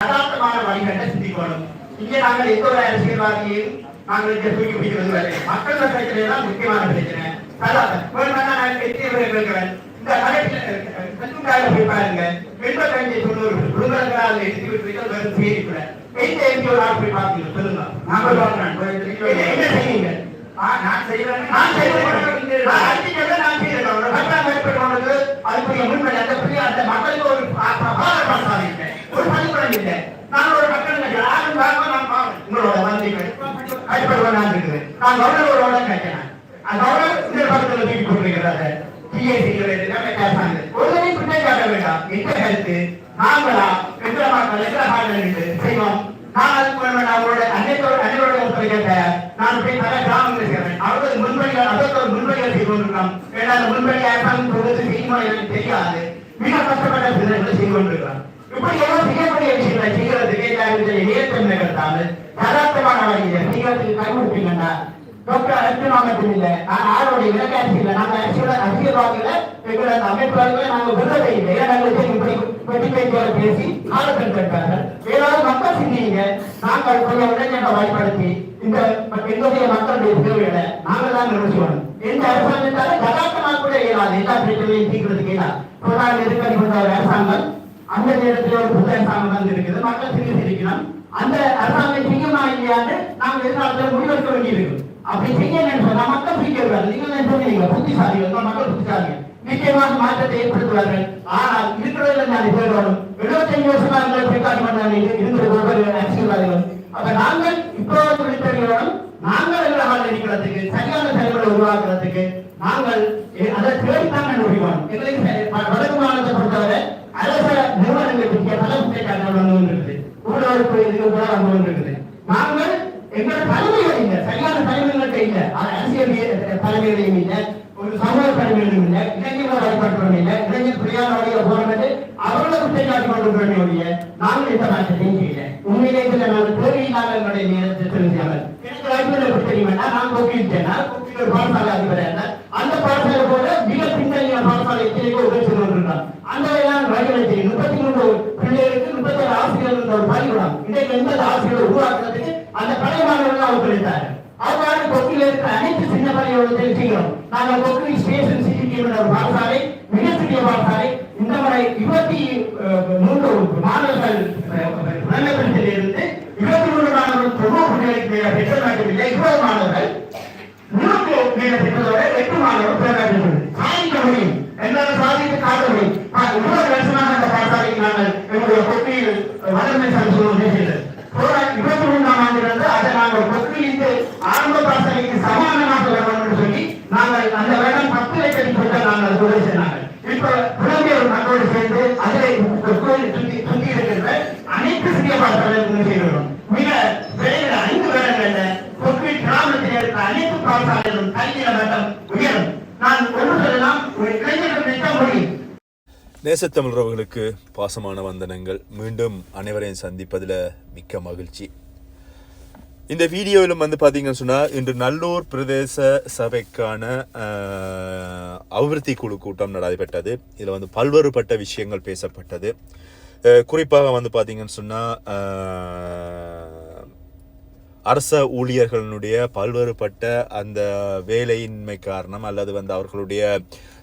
யதார்த்தமான வழிகளை சிந்திக்கணும் இங்கே நாங்கள் எந்த ஒரு அரசியல்வாதியையும் நாங்கள் இங்கே தூக்கி பிடிக்கிறது வரை மக்கள் பிரச்சனை தான் முக்கியமான பிரச்சனை இந்த கட்டுக்காக போய் பாருங்க எண்பத்தஞ்சு தொண்ணூறு குடும்பங்களால் எடுத்து விட்டு வெறும் செய்தி கூட எந்த எந்த ஒரு ஆள் போய் பார்த்தீங்க சொல்லுங்க நாங்கள் என்ன செய்யுங்க நான் செய்வேன் நான் செய்வேன் நான் அடிக்கிறத நான் அதுக்குரிய முன்மொழி அந்த இருக்குது நான் கவர்னரோட கேட்கிறேன் அந்த கவர்னர் இந்த பக்கத்தில் தூக்கி போட்டிருக்கிறாரு ஒருவரை பின்னே காட்ட வேண்டாம். எந்த கருத்து? நாங்களா? எந்த எந்த பாடல் செய்வோம். நான் அதுக்கு அன்னையோட அன்னையோட ஒருத்தர் நான் போய் பல கிராமங்கள் சேர்றேன் அவர்கள் முன்வழிகள் அதற்கு ஒரு முன்வழிகள் செய்து கொண்டிருக்கிறோம். ஏன்னா அந்த முன்வழி அரசாங்கம் சொல்வது செய்யுமா எனக்கு தெரியாது. மிக கஷ்டப்பட்ட சிலர்கள் செய்து கொண்டிருக்கிறான் இப்படி எல்லாம் செய்யக்கூடிய விஷயங்களை செய்யறதுக்கு நிகழ்த்தாமல் யதார்த்தமான செய்யறதுக்கு டாக்டர் அரசு மட்டும் இல்லை நான் ஆளோட இலக்க அரசியல அரசியல் அரசியல்வாதிகள எங்களோட அமைப்பாளர்களை நாங்க விருதை இல்லை நாங்கள் இப்படி வெட்டி பேச்சுவார பேசி ஏதாவது மக்கள் சிந்திங்க நாங்கள் கொஞ்சம் இளைஞர்களை வாய்ப்படுத்தி இந்த எங்களுடைய மக்களுடைய தேவைகளை நாங்கள் தான் நிறுத்துவோம் எந்த அரசாங்கத்தால கூட இயலாது. எல்லா பிரச்சனையும் தீர்க்கிறதுக்கு இயலாது. பொருளாதார நெருக்கடி கொண்ட ஒரு அரசாங்கம் அந்த நேரத்தில் ஒரு புது அரசாங்கம் வந்து இருக்குது. மக்கள் சிரித்து அந்த அரசாங்கம் செய்யுமா இல்லையான்னு நாங்கள் எதிர்காலத்தில் முடிவெடுக்க வேண்டியிருக்கு அப்படி செய்யலன்னு சொன்னா மக்கள் பிடிக்கிறார்கள் நீங்கள் என்ன சொன்னீங்க? புத்திசாலிகள். தான் மக்கள் புத்திசாலிகள். நிச்சயமாக மாற்றத்தை ஏற்படுத்துவார்கள். ஆனால் இருக்கிறதில் நான் பேரோடும் எழுபத்தஞ்சு வருஷமா எங்களை பிரகாரம் பண்ணாங்க இருக்கிற ஒவ்வொரு அரசியல்வாதிகளும் அப்ப நாங்கள் இப்போ விழித்தறியோடும் நாங்கள் எங்களை வாழ் இருக்கிறதுக்கு சரியான செயல்களை உருவாக்குறதுக்கு நாங்கள் எ- அதை தேடித்தான் கண்டுபிடிக்கணும் எங்களுக்கு ச- வ- வடக்கு மாநிலத்தை பொறுத்தவரை அரச நிறுவனங்களை பற்றிய பல குற்றச்சாட்டுகள் வந்து கொண்டிருக்குது ஊழலுக்கு இதுக்கு கூட வந்து கொண்டிருக்குது நாங்கள் எங்களோட தலைமைகள் இல்லை சரியான தலைமைகள்கிட்ட இல்லை அது அரசியல் வீ- தலைமைகளையும் இல்லை ஒரு சமூக தலைமைகளும் இல்லை இளைஞர்கள் வழிபடுறோம் இல்லை இளைஞர் பிரியாத வழியை போறது அவர்களை குற்றச்சாட்டு கொண்டு ஒழிய நாங்கள் இந்த மாற்றத்தையும் செய்யல உண்மையிலே இதுல நாங்கள் தேவையில்லாத எங்களுடைய நேரத்தை தெரிஞ்சாமல் எனக்கு வாய்ப்புகளை பற்றி தெரியுமா நான் கோப்பிட்டேன்னா கோப்பியில் ஒரு பாடசாலை அதிபராக இருந்தார். அந்த பாடசாலை போல மிக பின்தங்கிய பாடசாலை எத்தனைக்கோ உதவி செய்து கொண்டிருந்தார். அந்த வகையிலான வழிகளை தெரியும் முப்பத்தி மூன்று பிள்ளைகளுக்கு முப்பத்தி ஒரு ஆசிரியர் என்ற ஒரு பள்ளிக்கூடம். இன்றைக்கு எண்பது ஆசிரியர் உருவாக்குறதுக்கு அந்த பழைய மாணவர்கள் ஒத்துழைத்தார் அவ்வாறு கொக்கில் இருக்கிற அனைத்து சின்ன பள்ளியோட செய்கிறோம் நாங்கள் கொக்கில் ஸ்டேஷன் சிசிடிவி என்ற ஒரு பாடசாலை மிகச்சிறிய பாடசாலை இந்த இருபத்தி மூன்று மாணவர்கள் பிரதமத்தில் இருந்து இருபத்தி மூன்று மாணவர்கள் தொண்ணூறு புள்ளிகளுக்கு மேல பெற்ற மாட்டவில்லை இருபது மாணவர்கள் நூறுக்கு மேல பெற்றதோட எட்டு மாணவர்கள் பிரதமத்தில் சாதிக்க முடியும் என்னால் சாதித்து காட்ட முடியும் இருபது வருஷமாக அந்த பாடசாலைக்கு நாங்கள் எங்களுடைய கொட்டியில் வளர்மை சங்கம் செய்தது இருபத்தி மூன்றாம் ஆண்டிலிருந்து அதை நாங்கள் கொக்கிலிருந்து ஆரம்ப பாசனைக்கு சமானமாக வரணும் என்று சொல்லி நாங்கள் அந்த நேசத்தமிழர்களுக்கு பாசமான வந்தனங்கள். மீண்டும் அனைவரையும் சந்திப்பதில் மிக்க மகிழ்ச்சி. இந்த வீடியோவிலும் வந்து பார்த்தீங்கன்னு சொன்னால் இன்று நல்லூர் பிரதேச சபைக்கான அபிவிருத்தி குழு கூட்டம் நடைபெற்றது. இதில் வந்து பல்வேறுபட்ட விஷயங்கள் பேசப்பட்டது. குறிப்பாக வந்து பார்த்தீங்கன்னு சொன்னால் அரச ஊழியர்களுடைய பல்வேறுபட்ட அந்த வேலையின்மை காரணம் அல்லது வந்து அவர்களுடைய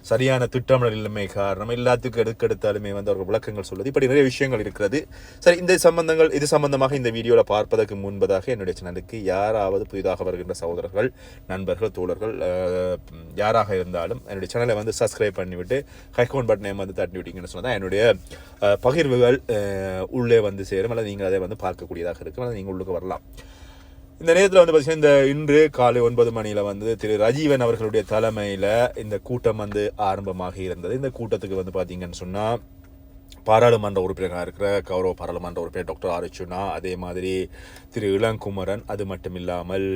சரியான திட்டமிடலின்மை காரணம் எல்லாத்துக்கும் எடுக்கெடுத்தாலுமே வந்து அவர்கள் விளக்கங்கள் சொல்லுது. இப்படி நிறைய விஷயங்கள் இருக்கிறது. சரி இந்த சம்பந்தங்கள் இது சம்பந்தமாக இந்த வீடியோவில் பார்ப்பதற்கு முன்பதாக என்னுடைய சேனலுக்கு யாராவது புதிதாக வருகின்ற சகோதரர்கள் நண்பர்கள் தோழர்கள் யாராக இருந்தாலும் என்னுடைய சேனலை வந்து சப்ஸ்கிரைப் பண்ணிவிட்டு ஹைகோன் பட்டனை வந்து தட்டி விட்டீங்கன்னு சொன்னால் என்னுடைய பகிர்வுகள் உள்ளே வந்து சேரும். அல்லது நீங்கள் அதை வந்து பார்க்கக்கூடியதாக இருக்கும். அல்லது நீங்கள் உள்ளுக்கு வரலாம். இந்த நேரத்தில் வந்து பார்த்தீங்கன்னா இந்த இன்று காலை ஒன்பது மணியில் வந்து திரு ரஜீவன் அவர்களுடைய தலைமையில் இந்த கூட்டம் வந்து ஆரம்பமாக இருந்தது. இந்த கூட்டத்துக்கு வந்து பார்த்தீங்கன்னு சொன்னால் பாராளுமன்ற உறுப்பினராக இருக்கிற கௌரவ பாராளுமன்ற உறுப்பினர் டாக்டர் ஆரிச்சுனா அதே மாதிரி திரு இளங்குமரன் அது மட்டும் இல்லாமல்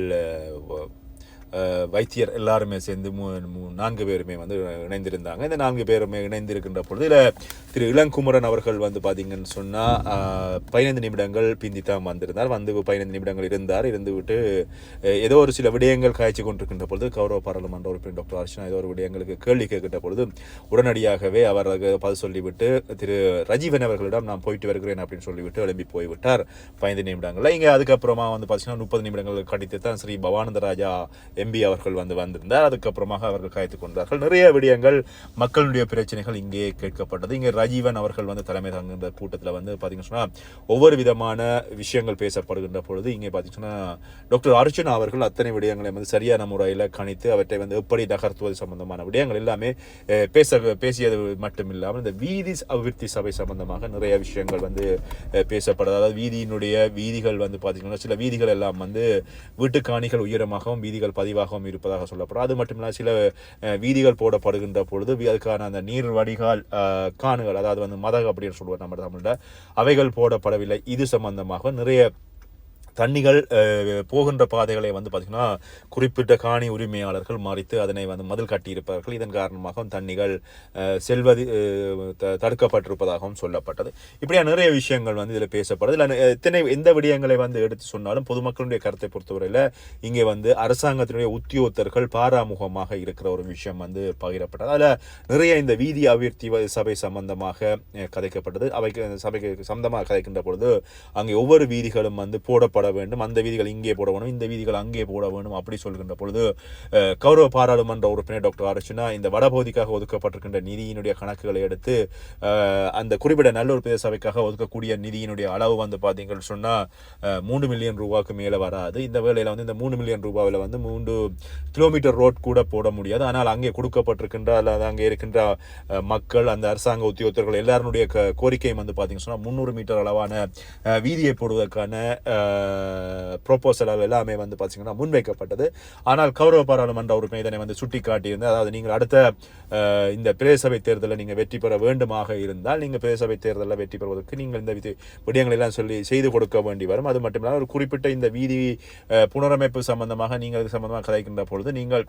வைத்தியர் எல்லாருமே சேர்ந்து மூ- நான்கு பேருமே வந்து இணைந்திருந்தாங்க. இந்த நான்கு பேருமே இணைந்திருக்கின்ற பொழுது இதில் திரு இளங்குமரன் அவர்கள் வந்து பார்த்தீங்கன்னு சொன்னால் பதினைந்து நிமிடங்கள் பிந்தி தான் வந்திருந்தார். வந்து பதினைந்து நிமிடங்கள் இருந்தார். இருந்துவிட்டு ஏதோ ஒரு சில விடயங்கள் காய்ச்சி கொண்டிருக்கின்ற பொழுது கௌரவ பாராளுமன்ற உறுப்பினர் டாக்டர் அர்ச்சனா ஏதோ ஒரு விடயங்களுக்கு கேள்வி கேட்கின்ற பொழுது உடனடியாகவே அவர் பதில் சொல்லிவிட்டு திரு ரஜீவன் அவர்களிடம் நான் போயிட்டு வருகிறேன் அப்படின்னு சொல்லிவிட்டு எழும்பி போய்விட்டார். பதினைந்து நிமிடங்களில். இங்கே அதுக்கப்புறமா வந்து பார்த்தீங்கன்னா முப்பது நிமிடங்கள் கடித்து தான் ஸ்ரீ பவானந்த ராஜா எம்பி அவர்கள் வந்து வந்திருந்தார். அதுக்கப்புறமாக அவர்கள் காய்த்து கொண்டார்கள். நிறைய விடயங்கள் மக்களுடைய பிரச்சனைகள் இங்கே கேட்கப்பட்டது. இங்கே ரஜீவன் அவர்கள் வந்து தலைமை தாங்குகின்ற கூட்டத்தில் வந்து பார்த்தீங்கன்னு சொன்னால் ஒவ்வொரு விதமான விஷயங்கள் பேசப்படுகின்ற பொழுது இங்கே பார்த்தீங்கன்னா டாக்டர் அர்ஜுன் அவர்கள் அத்தனை விடயங்களை வந்து சரியான முறையில் கணித்து அவற்றை வந்து எப்படி நகர்த்துவது சம்பந்தமான விடயங்கள் எல்லாமே பேச பேசியது மட்டும் இல்லாமல் இந்த வீதி அபிவிருத்தி சபை சம்பந்தமாக நிறைய விஷயங்கள் வந்து பேசப்படுது அதாவது வீதியினுடைய வீதிகள் வந்து பார்த்தீங்கன்னா சில வீதிகள் எல்லாம் வந்து வீட்டுக்காணிகள் உயரமாகவும் வீதிகள் பதிவாகவும் இருப்பதாக சொல்லப்படும். அது மட்டும் இல்லாமல் சில வீதிகள் போடப்படுகின்ற பொழுது அதுக்கான அந்த நீர் வடிகால் காணுகள் அதாவது வந்து மதகு அப்படின்னு சொல்லுவோம் நம்ம தமிழ்ல அவைகள் போடப்படவில்லை. இது சம்பந்தமாக நிறைய தண்ணிகள் போகின்ற பாதைகளை வந்து பார்த்தீங்கன்னா குறிப்பிட்ட காணி உரிமையாளர்கள் மறித்து அதனை வந்து மதில் கட்டியிருப்பார்கள். இதன் காரணமாக தண்ணிகள் செல்வது த- தடுக்கப்பட்டிருப்பதாகவும் சொல்லப்பட்டது. இப்படியா நிறைய விஷயங்கள் வந்து இதில் பேசப்படுது. இல்லை எத்தனை எந்த விடயங்களை வந்து எடுத்து சொன்னாலும் பொதுமக்களுடைய கருத்தை பொறுத்தவரையில் இங்கே வந்து அரசாங்கத்தினுடைய உத்தியோகத்தர்கள் பாராமுகமாக இருக்கிற ஒரு விஷயம் வந்து பகிரப்பட்டது. அதில் நிறைய இந்த வீதி அபிவிருத்தி வ- சபை சம்பந்தமாக கதைக்கப்பட்டது. அவைக்கு சபைக்கு சம்பந்தமாக கதைக்கின்ற பொழுது அங்கே ஒவ்வொரு வீதிகளும் வந்து போடப்பட வேண்டும். அந்த வீதிகள் இங்கே போட வேணும் இந்த வீதிகள் அங்கே போட வேணும் அப்படி சொல்கின்ற பொழுது கௌரவ பாராளுமன்ற உறுப்பினர் டாக்டர் அர்ச்சுனா இந்த வடபகுதிக்காக ஒதுக்கப்பட்டிருக்கின்ற நிதியினுடைய கணக்குகளை எடுத்து அந்த குறிப்பிட்ட நல்லூர் பிரதேச சபைக்காக ஒதுக்கக்கூடிய நிதியினுடைய அளவு வந்து பார்த்தீங்கன்னு சொன்னால் மூணு மில்லியன் ரூபாய்க்கு மேலே வராது. இந்த வேலையில் வந்து இந்த மூணு மில்லியன் ரூபாவில் வந்து மூன்று கிலோமீட்டர் ரோட் கூட போட முடியாது. ஆனால் அங்கே கொடுக்கப்பட்டிருக்கின்ற அல்லது அங்கே இருக்கின்ற மக்கள் அந்த அரசாங்க உத்தியோகத்தர்கள் எல்லாருடைய க கோரிக்கையும் வந்து பார்த்தீங்கன்னு சொன்னால் முந்நூறு மீட்டர் அளவான வீதியை போடுவதற்கான ப்ரொப்போசல் எல்லாமே வந்து பார்த்தீங்கன்னா முன்வைக்கப்பட்டது. ஆனால் கௌரவ பாராளுமன்ற உறுப்பினர் இதனை வந்து சுட்டி காட்டியிருந்து அதாவது நீங்கள் அடுத்த இந்த பிரதேசபை தேர்தலில் நீங்கள் வெற்றி பெற வேண்டுமாக இருந்தால் நீங்கள் பிரதேசபை தேர்தலில் வெற்றி பெறுவதற்கு நீங்கள் இந்த விதி விடயங்களை எல்லாம் சொல்லி செய்து கொடுக்க வேண்டி வரும். அது மட்டும் இல்லாமல் ஒரு குறிப்பிட்ட இந்த வீதி புனரமைப்பு சம்பந்தமாக நீங்கள் சம்பந்தமாக கதைக்கின்ற பொழுது நீங்கள்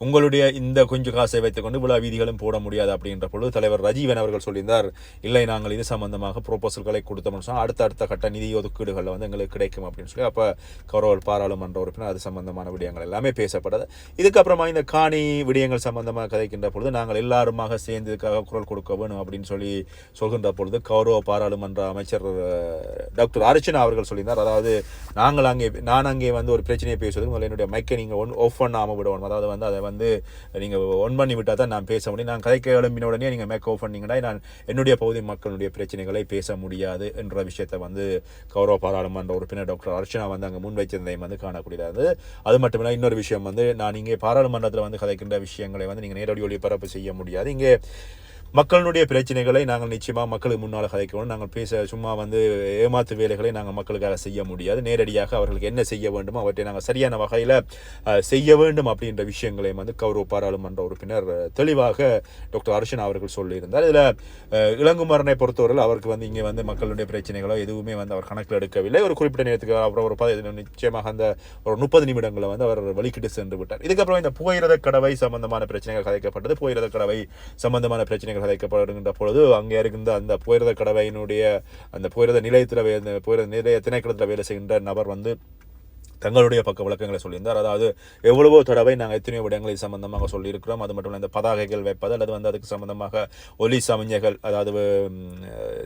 உங்களுடைய இந்த கொஞ்சம் காசை வைத்துக்கொண்டு விழா வீதிகளும் போட முடியாது அப்படின்ற பொழுது தலைவர் ரஜீவன் அவர்கள் சொல்லியிருந்தார் இல்லை நாங்கள் இது சம்பந்தமாக ப்ரோபோசல்களை கொடுத்தோம்னு சொன்னால் அடுத்த அடுத்த கட்ட நிதி ஒதுக்கீடுகளில் வந்து எங்களுக்கு கிடைக்கும் அப்படின்னு சொல்லி அப்போ கௌரவ பாராளுமன்ற உறுப்பினர் அது சம்பந்தமான விடயங்கள் எல்லாமே பேசப்படாது இதுக்கப்புறமா இந்த காணி விடயங்கள் சம்பந்தமாக கதைக்கின்ற பொழுது நாங்கள் எல்லாருமாக சேர்ந்து இதுக்காக குரல் கொடுக்க வேணும் அப்படின்னு சொல்லி சொல்கின்ற பொழுது கௌரவ பாராளுமன்ற அமைச்சர் டாக்டர் அர்ச்சனா அவர்கள் சொல்லியிருந்தார். அதாவது நாங்கள் அங்கே நான் அங்கே வந்து ஒரு பிரச்சனையை பேசுவதற்கு முதல்ல என்னுடைய மைக்கை நீங்கள் ஒன் ஆஃப் பண்ணாமல் விடணும். அதாவது வந்து அதை வந்து நீங்கள் ஒன் பண்ணி விட்டால் தான் நான் பேச முடியும். நான் கதைக்க எழும்பின உடனே நீங்கள் மேக் ஆஃப் பண்ணீங்கன்னா நான் என்னுடைய பகுதி மக்களுடைய பிரச்சனைகளை பேச முடியாது என்ற விஷயத்தை வந்து கௌரவ பாராளுமன்ற உறுப்பினர் டாக்டர் அர்ச்சனா வந்து அங்கே முன்வைச்சிருந்தையும் வந்து காணக்கூடியது அது மட்டும் இல்லை இன்னொரு விஷயம் வந்து நான் இங்கே பாராளுமன்றத்தில் வந்து கதைக்கின்ற விஷயங்களை வந்து நீங்கள் நேரடி ஒளிபரப்பு செய்ய முடியாது. இங்கே மக்களுடைய பிரச்சனைகளை நாங்கள் நிச்சயமாக மக்களுக்கு முன்னால் கதைக்கணும். நாங்கள் பேச சும்மா வந்து ஏமாத்து வேலைகளை நாங்கள் மக்களுக்காக செய்ய முடியாது. நேரடியாக அவர்களுக்கு என்ன செய்ய வேண்டுமோ அவற்றை நாங்கள் சரியான வகையில் செய்ய வேண்டும் அப்படின்ற விஷயங்களையும் வந்து கௌரவ பாராளுமன்ற உறுப்பினர் தெளிவாக டாக்டர் அர்ஷன் அவர்கள் சொல்லியிருந்தார். இதில் இளங்குமரனை பொறுத்தவரையில் அவருக்கு வந்து இங்கே வந்து மக்களுடைய பிரச்சனைகளோ எதுவுமே வந்து அவர் கணக்கில் எடுக்கவில்லை. ஒரு குறிப்பிட்ட நேரத்துக்கு அப்புறம் ஒரு பத நிச்சயமாக அந்த ஒரு முப்பது நிமிடங்களை வந்து அவர் வெளிக்கிட்டு சென்று விட்டார். இதுக்கப்புறம் இந்த புகையிரத கடவை சம்பந்தமான பிரச்சனைகள் கதைக்கப்பட்டது. புகையிரத கடவை சம்பந்தமான பிரச்சனைகள் கதைக்கப்படுகின்ற பொழுது அங்கே இருக்கின்ற அந்த புயரத கடவையினுடைய அந்த புயரத நிலையத்தில் புயரத நிலைய திணைக்களத்தில் வேலை செய்கின்ற நபர் வந்து தங்களுடைய பக்க விளக்கங்களை சொல்லியிருந்தார். அதாவது எவ்வளவோ தடவை நாங்கள் எத்தனையோ விடங்களை சம்பந்தமாக சொல்லியிருக்கிறோம். அது மட்டும் இல்லை இந்த பதாகைகள் வைப்பது அல்லது வந்து அதுக்கு சம்பந்தமாக ஒலி சமிஞ்சைகள் அதாவது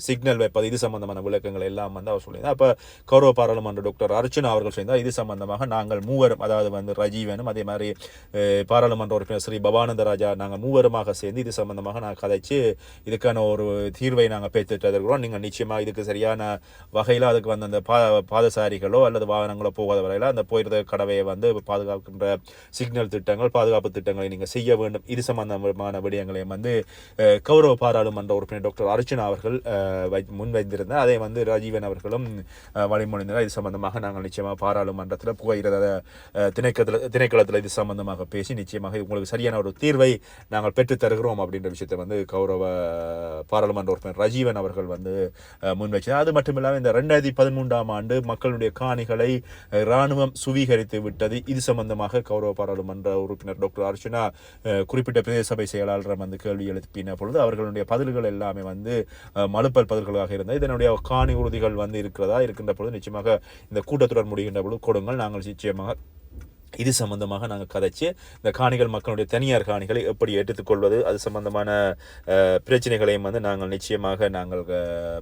சிக்னல் வைப்பது இது சம்பந்தமான விளக்கங்கள் எல்லாம் வந்து அவர் சொல்லியிருந்தார். அப்போ கௌரவ பாராளுமன்ற டாக்டர் அர்ச்சனா அவர்கள் சொல்லியிருந்தார் இது சம்பந்தமாக நாங்கள் மூவரும் அதாவது வந்து ரஜீவனும் அதே மாதிரி பாராளுமன்ற உறுப்பினர் ஸ்ரீ பவானந்த ராஜா நாங்கள் மூவருமாக சேர்ந்து இது சம்பந்தமாக நாங்கள் கதைச்சு இதுக்கான ஒரு தீர்வை நாங்கள் பேத்துட்டு இருக்கிறோம் நீங்கள் நிச்சயமாக இதுக்கு சரியான வகையில் அதுக்கு வந்து அந்த பா பாதசாரிகளோ அல்லது வாகனங்களோ போகாத வரையில் அந்த போயிடுற கடவையை வந்து பாதுகாக்கின்ற சிக்னல் திட்டங்கள் பாதுகாப்பு திட்டங்களை நீங்கள் செய்ய வேண்டும். இது சம்பந்தமான விடயங்களையும் வந்து கௌரவ பாராளுமன்ற உறுப்பினர் டாக்டர் அர்ச்சனா அவர்கள் முன்வைத்திருந்தார். அதை வந்து ராஜீவன் அவர்களும் அஹ், வழிமொழிந்தார் இது சம்பந்தமாக நாங்கள் நிச்சயமாக பாராளுமன்றத்தில் புகையிரத திணைக்களத்தில் திணைக்களத்தில் இது சம்பந்தமாக பேசி நிச்சயமாக உங்களுக்கு சரியான ஒரு தீர்வை நாங்கள் பெற்று தருகிறோம் அப்படின்ற விஷயத்தை வந்து கௌரவ பாராளுமன்ற உறுப்பினர் ரஜீவன் அவர்கள் வந்து முன்வைச்சார். அது மட்டும் இல்லாமல் இந்த ரெண்டாயிரத்தி பதிமூன்றாம் ஆண்டு மக்களுடைய காணிகளை இராணுவ ராணுவம் சுவீகரித்து விட்டது. இது சம்பந்தமாக கௌரவ பாராளுமன்ற உறுப்பினர் டாக்டர் அர்ச்சனா குறிப்பிட்ட பிரதேச சபை செயலாளரிடம் வந்து கேள்வி எழுப்பின பொழுது அவர்களுடைய பதில்கள் எல்லாமே வந்து மலுப்பல் பதில்களாக இருந்தது. இதனுடைய காணி உறுதிகள் வந்து இருக்கிறதா? இருக்கின்ற பொழுது நிச்சயமாக இந்த கூட்டத்துடன் முடிகின்ற பொழுது கொடுங்கள். நாங்கள் நிச்சயமாக இது சம்பந்தமாக நாங்கள் கதைச்சு இந்த காணிகள் மக்களுடைய தனியார் காணிகளை எப்படி எடுத்துக்கொள்வது அது சம்பந்தமான பிரச்சனைகளையும் வந்து நாங்கள் நிச்சயமாக நாங்கள்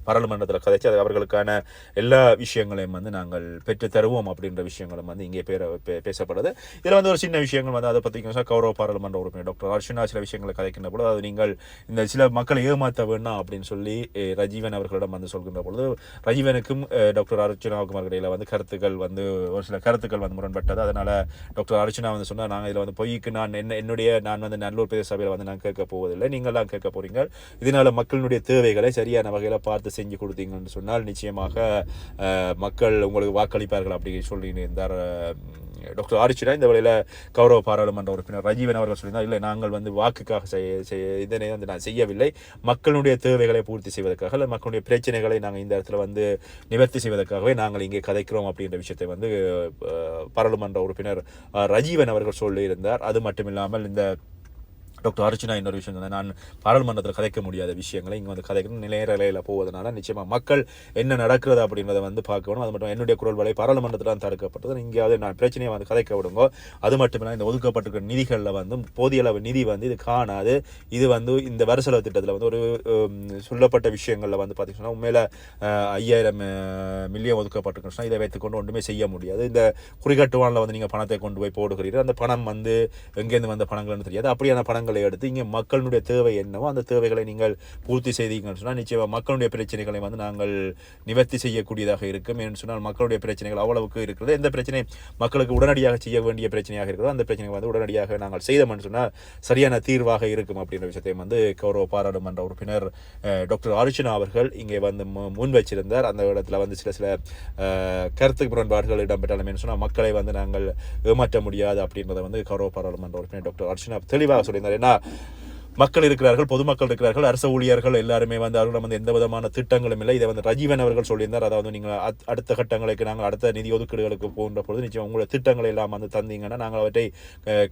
பாராளுமன்றத்தில் கதைச்சு அது அவர்களுக்கான எல்லா விஷயங்களையும் வந்து நாங்கள் பெற்று தருவோம் அப்படின்ற விஷயங்களும் வந்து இங்கே பேர பேசப்படுது. இதில் வந்து ஒரு சின்ன விஷயங்கள் வந்து அதை பற்றி கௌரவ பாராளுமன்ற உறுப்பினர் டாக்டர் அர்ஷனா சில விஷயங்களை கதைக்கின்ற பொழுது அது நீங்கள் இந்த சில மக்களை ஏமாற்ற வேண்டாம் அப்படின்னு சொல்லி ரஜீவன் அவர்களிடம் வந்து சொல்கின்ற பொழுது ரஜீவனுக்கும் டாக்டர் அர்ச்சனாவுக்கும் இடையில வந்து கருத்துக்கள் வந்து ஒரு சில கருத்துக்கள் வந்து முரண்பட்டது. அதனால் டாக்டர் அர்ச்சனா வந்து சொன்னால் நாங்கள் இதில் வந்து பொய்க்கு நான் என்ன என்னுடைய நான் வந்து நல்லூர் பிரதேச சபையில் வந்து நான் கேட்க போவதில்லை. நீங்கள் தான் கேட்க போகிறீங்க இதனால் மக்களினுடைய தேவைகளை சரியான வகையில் பார்த்து செஞ்சு கொடுத்தீங்கன்னு சொன்னால் நிச்சயமாக மக்கள் உங்களுக்கு வாக்களிப்பார்கள் அப்படி சொல்லி இருந்தார் டாக்டர் ஆரிச்சிடா இந்த வேளையில கௌரவ பாராளுமன்ற உறுப்பினர் ரஜீவன் அவர்கள் சொல்லியிருந்தார் இல்லை நாங்கள் வந்து வாக்குக்காக செய்ய செய்ய- இதனை வந்து நான் செய்யவில்லை. மக்களுடைய தேவைகளை பூர்த்தி செய்வதற்காக இல்லை மக்களுடைய பிரச்சனைகளை நாங்கள் இந்த இடத்துல வந்து நிவர்த்தி செய்வதற்காகவே நாங்கள் இங்கே கதைக்கிறோம் அப்படின்ற விஷயத்தை வந்து பாராளுமன்ற உறுப்பினர் ரஜீவன் அவர்கள் சொல்லியிருந்தார். அது மட்டும் இல்லாமல் இந்த டாக்டர் அர்ச்சனா இன்னொரு விஷயம் சொன்னேன். நான் பாராளுமன்றத்தில் கதைக்க முடியாத விஷயங்களை இங்கே வந்து கதைக்கணும். நிலையில போவதனால நிச்சயமாக மக்கள் என்ன நடக்கிறது அப்படின்றத வந்து பார்க்கணும். அது மட்டும் என்னுடைய குரல் வலை பாராளுமன்றத்தில் தான் தடுக்கப்பட்டது. இங்கேயாவது நான் பிரச்சனையை வந்து கதைக்க விடுங்க. அது மட்டும் இந்த ஒதுக்கப்பட்டிருக்கிற நிதிகளில் வந்து போதிய அளவு நிதி வந்து இது காணாது. இது வந்து இந்த வருசலவு திட்டத்தில் வந்து ஒரு சொல்லப்பட்ட விஷயங்களில் வந்து பார்த்தீங்கன்னா உண்மையில ஐயாயிரம் மில்லியன் ஒதுக்கப்பட்டிருக்குன்னா இதை வைத்துக்கொண்டு ஒன்றுமே செய்ய முடியாது. இந்த குறிகட்டுவானில் வந்து நீங்கள் பணத்தை கொண்டு போய் போடுகிறீர்கள். அந்த பணம் வந்து எங்கேருந்து வந்த பணங்கள்னு தெரியாது. அப்படியான பணங்கள் எடுத்து இங்கே மக்களுடைய தேவை என்னவோ அந்த தேவைகளை நீங்கள் பூர்த்தி செய்தீங்கன்னு சொன்னால் நிச்சயமாக மக்களுடைய பிரச்சனைகளை வந்து நாங்கள் நிவர்த்தி செய்யக்கூடியதாக இருக்கும். என்று சொன்னால் மக்களுடைய பிரச்சனைகள் அவ்வளவுக்கு இருக்கிறது. எந்த பிரச்சனை மக்களுக்கு உடனடியாக செய்ய வேண்டிய பிரச்சனையாக இருக்கிறதோ அந்த பிரச்சனை வந்து உடனடியாக நாங்கள் செய்தோம்னு சொன்னால் சரியான தீர்வாக இருக்கும் அப்படின்ற விஷயத்தையும் வந்து கௌரவ பாராளுமன்ற உறுப்பினர் டாக்டர் அர்ச்சனா அவர்கள் இங்கே வந்து முன் வச்சிருந்தார். அந்த இடத்துல வந்து சில சில கருத்து முரண்பாடுகள் இடம்பெற்றாலும் சொன்னால் மக்களை வந்து நாங்கள் ஏமாற்ற முடியாது அப்படின்றத வந்து கௌரவ பாராளுமன்ற உறுப்பினர் டாக்டர் அர்ச்சனா தெளிவாக சொல்லியிருந்தார். ஏன்னா மக்கள் இருக்கிறார்கள் பொதுமக்கள் இருக்கிறார்கள் அரசு ஊழியர்கள் எல்லாருமே வந்து அவர்கள் வந்து எந்த விதமான திட்டங்களும் இல்லை. இதை வந்து ரஜீவன் அவர்கள் சொல்லியிருந்தார். அதாவது நீங்கள் அடுத்த கட்டங்களுக்கு நாங்கள் அடுத்த நிதி ஒதுக்கீடுகளுக்கு போகின்ற பொழுது நிச்சயம் உங்களோட திட்டங்களை எல்லாம் வந்து தந்தீங்கன்னா நாங்கள் அவற்றை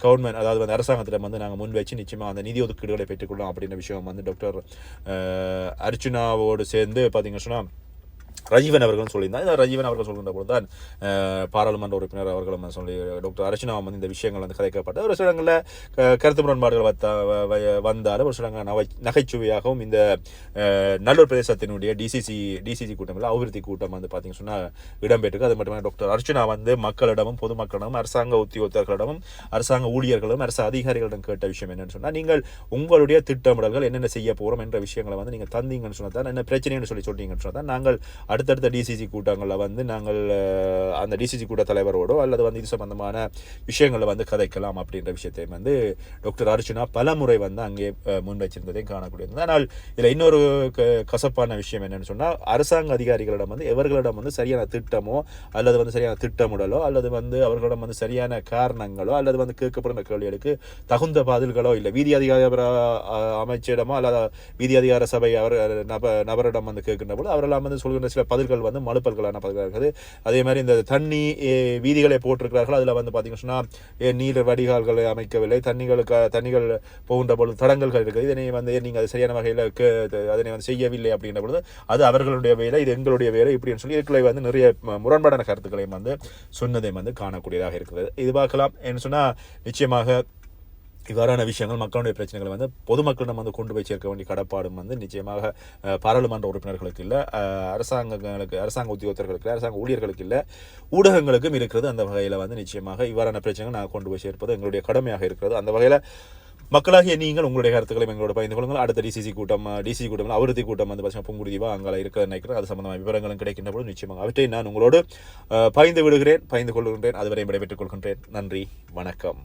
கவர்மெண்ட் அதாவது வந்து அரசாங்கத்திடம் வந்து நாங்கள் முன் வச்சு நிச்சயமாக அந்த நிதி ஒதுக்கீடுகளை பெற்றுக்கொள்ளலாம் அப்படின்ற விஷயம் வந்து டாக்டர் அர்ச்சுனாவோடு சேர்ந்து பார்த்தீங்கன்னா சொன்னால் ரஜீவன் அவர்கள் சொல்லியிருந்தார் இந்த ரஜீவன் அவர்கள் சொல்கின்ற போது தான் பாராளுமன்ற உறுப்பினர் அவர்களும் சொல்லி டாக்டர் அரசினாவும் வந்து இந்த விஷயங்கள் வந்து கதைக்கப்பட்டு ஒரு சில இடங்களில் க- கருத்து முரண்பாடுகள் வத்த வ- வந்தாலும் ஒரு சில நகை நகைச்சுவையாகவும் இந்த நல்லூர் பிரதேசத்தினுடைய டிசிசி டிசிசி கூட்டம் அபிவிருத்தி கூட்டம் வந்து பார்த்தீங்கன்னு சொன்னால் இடம்பெற்றிருக்கு. அது மட்டுமே டாக்டர் அர்ச்சனா வந்து மக்களிடமும் பொதுமக்களிடமும் அரசாங்க உத்தியோகத்தர்களிடமும் அரசாங்க ஊழியர்களும் அரசு அதிகாரிகளிடம் கேட்ட விஷயம் என்னன்னு சொன்னால் நீங்கள் உங்களுடைய திட்டமிடல்கள் என்னென்ன செய்ய போகிறோம் என்ற விஷயங்களை வந்து நீங்கள் தந்தீங்கன்னு சொன்னால் தான் என்ன பிரச்சனைன்னு சொல்லி சொல்லிட்டீங்கன்னு சொன்னால் தான் நாங்கள் அடுத்தடுத்த டிசிசி கூட்டங்களில் வந்து நாங்கள் அந்த டிசிசி கூட்ட தலைவரோடோ அல்லது வந்து இது சம்பந்தமான விஷயங்களை வந்து கதைக்கலாம் அப்படின்ற விஷயத்தையும் வந்து டாக்டர் அர்ஜுனா பல முறை வந்து அங்கே முன்வைச்சிருந்ததையும் காணக்கூடியது. ஆனால் இதில் இன்னொரு க- கசப்பான விஷயம் என்னென்னு சொன்னால் அரசாங்க அதிகாரிகளிடம் வந்து எவர்களிடம் வந்து சரியான திட்டமோ அல்லது வந்து சரியான திட்டமிடலோ அல்லது வந்து அவர்களிடம் வந்து சரியான காரணங்களோ அல்லது வந்து கேட்கப்படுகிற கேள்விகளுக்கு தகுந்த பதில்களோ இல்லை. வீதி அதிகார அமைச்சரிடமோ அல்லது வீதி அதிகார சபை அவர் நப நபரிடம் வந்து கேட்கின்ற போது அவரெல்லாம் வந்து சொல்கின்ற சில பதில்கள் வந்து மலுப்பல்களான பதில்கள் இருக்குது. அதே மாதிரி இந்த தண்ணி வீதிகளை போட்டிருக்கிறார்கள். அதில் வந்து பார்த்தீங்கன்னா நீர் வடிகால்களை அமைக்கவில்லை. தண்ணிகளுக்கு தண்ணிகள் போகின்ற பொழுது தடங்கல்கள் இருக்குது. இதனை வந்து நீங்கள் அது சரியான வகையில் அதனை வந்து செய்யவில்லை அப்படின்ற பொழுது அது அவர்களுடைய வேலை இது எங்களுடைய வேலை இப்படின்னு சொல்லி இருக்கலை வந்து நிறைய முரண்பாடான கருத்துக்களையும் வந்து சொன்னதையும் வந்து காணக்கூடியதாக இருக்கிறது. இது பார்க்கலாம். என்ன சொன்னால் நிச்சயமாக இவ்வாறான விஷயங்கள் மக்களுடைய பிரச்சனைகளை வந்து பொதுமக்களிடம் வந்து கொண்டு போய் சேர்க்க வேண்டிய கடப்பாடும் வந்து நிச்சயமாக பாராளுமன்ற உறுப்பினர்களுக்கு இல்லை அரசாங்கங்களுக்கு அரசாங்க உத்தியோகத்தர்களுக்கு இல்லை அரசாங்க ஊழியர்களுக்கு இல்லை ஊடகங்களுக்கும் இருக்கிறது. அந்த வகையில் வந்து நிச்சயமாக இவ்வாறான பிரச்சனைகள் நாங்கள் கொண்டு போய் சேர்ப்பது எங்களுடைய கடமையாக இருக்கிறது. அந்த வகையில் மக்களாகிய நீங்கள் உங்களுடைய கருத்துக்களை எங்களோட பகிர்ந்து கொள்ளுங்கள். அடுத்த டிசிசி கூட்டம் டிசி கூட்டம் அவருதி கூட்டம் வந்து பார்த்தீங்கன்னா புங்குடுதீவா அங்கே இருக்க நினைக்கிறேன். அது சம்பந்தமான விவரங்களும் கிடைக்கின்ற போது நிச்சயமாக அவற்றை நான் உங்களோடு பகிர்ந்து விடுகிறேன் பகிர்ந்து கொள்கின்றேன். அதுவரை விடைபெற்றுக் கொள்கின்றேன். நன்றி வணக்கம்.